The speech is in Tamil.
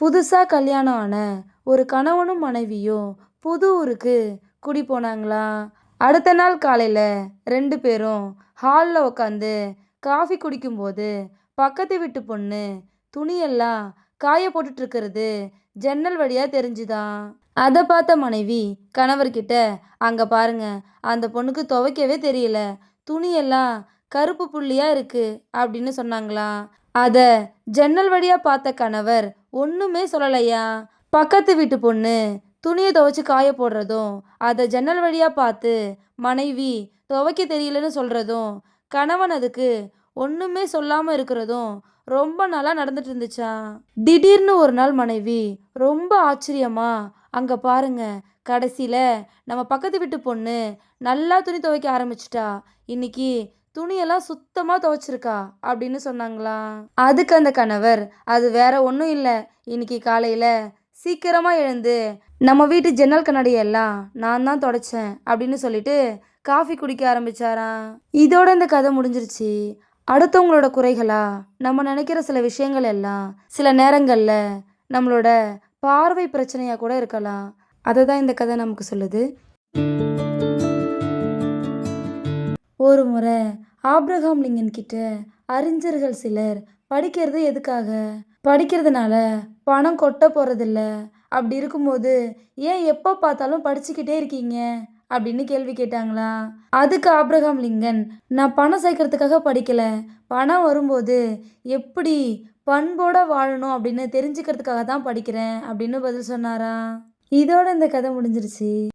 புதுசாக கல்யாணம் ஆன ஒரு கணவனும் மனைவியும் புது ஊருக்கு குடி போனாங்களா? அடுத்த நாள் காலையில் ரெண்டு பேரும் ஹாலில் உட்காந்து காஃபி குடிக்கும்போது பக்கத்து வீட்டு பொண்ணு துணியெல்லாம் காய போட்டுட்ருக்கிறது ஜன்னல் வழியாக தெரிஞ்சுதான். அதை பார்த்த மனைவி கணவர்கிட்ட அங்கே பாருங்க அந்த பொண்ணுக்கு துவைக்கவே தெரியல. துணியெல்லாம் கருப்பு புள்ளியா இருக்கு அப்படின்னு சொன்னாங்களாம் அதை ஜன்னல் வழியா பார்த்த கணவர் ஒன்றுமே சொல்லலையா? பக்கத்து வீட்டு பொண்ணு துணியை துவைச்சு காய போடுறதும் அதை ஜன்னல் வழியாக பார்த்து மனைவி துவைக்க தெரியலன்னு சொல்கிறதும் கணவன் அதுக்கு ஒன்றுமே சொல்லாமல் இருக்கிறதும் ரொம்ப நாளாக நடந்துட்டு இருந்துச்சா? திடீர்னு ஒரு நாள் மனைவி ரொம்ப ஆச்சரியமாக அங்கே பாருங்க கடைசியில் நம்ம பக்கத்து வீட்டு பொண்ணு நல்லா துணி துவைக்க ஆரம்பிச்சிட்டா. இன்னைக்கு துணியெல்லாம் சுத்தமாக துவைச்சிருக்கா அப்படின்னு சொன்னாங்களா? அதுக்கு அந்த கணவர் அது வேற ஒன்றும் இல்லை. இன்னைக்கு காலையில் சீக்கிரமாக எழுந்து நம்ம வீட்டு ஜன்னல் கண்ணாடியெல்லாம் நான் தான் தொடச்சேன் அப்படின்னு சொல்லிட்டு காஃபி குடிக்க ஆரம்பிச்சாராம். இதோட இந்த கதை முடிஞ்சிருச்சு. அடுத்தவங்களோட குறைகளா நம்ம நினைக்கிற சில விஷயங்கள் எல்லாம் சில நேரங்களில் நம்மளோட பார்வை பிரச்சனையாக கூட இருக்கலாம். அதை தான் இந்த கதை நமக்கு சொல்லுது. ஒரு முறை ஆப்ரஹாம் லிங்கன் கிட்ட அறிஞர்கள் சிலர் படிக்கிறது எதுக்காக? படிக்கிறதுனால பணம் கொட்ட போகிறதில்ல அப்படி இருக்கும்போது ஏன் எப்போ பார்த்தாலும் படிச்சுக்கிட்டே இருக்கீங்க? அப்படின்னு கேள்வி கேட்டாங்களா. அதுக்கு ஆப்ரஹாம் லிங்கன் நான் பணம் சேர்க்கறதுக்காக படிக்கல. பணம் வரும்போது எப்படி பண்போட வாழணும் அப்படின்னு தெரிஞ்சுக்கிறதுக்காக தான் படிக்கிறேன் அப்படின்னு பதில் சொன்னாரா? இதோட இந்த கதை முடிஞ்சிருச்சு.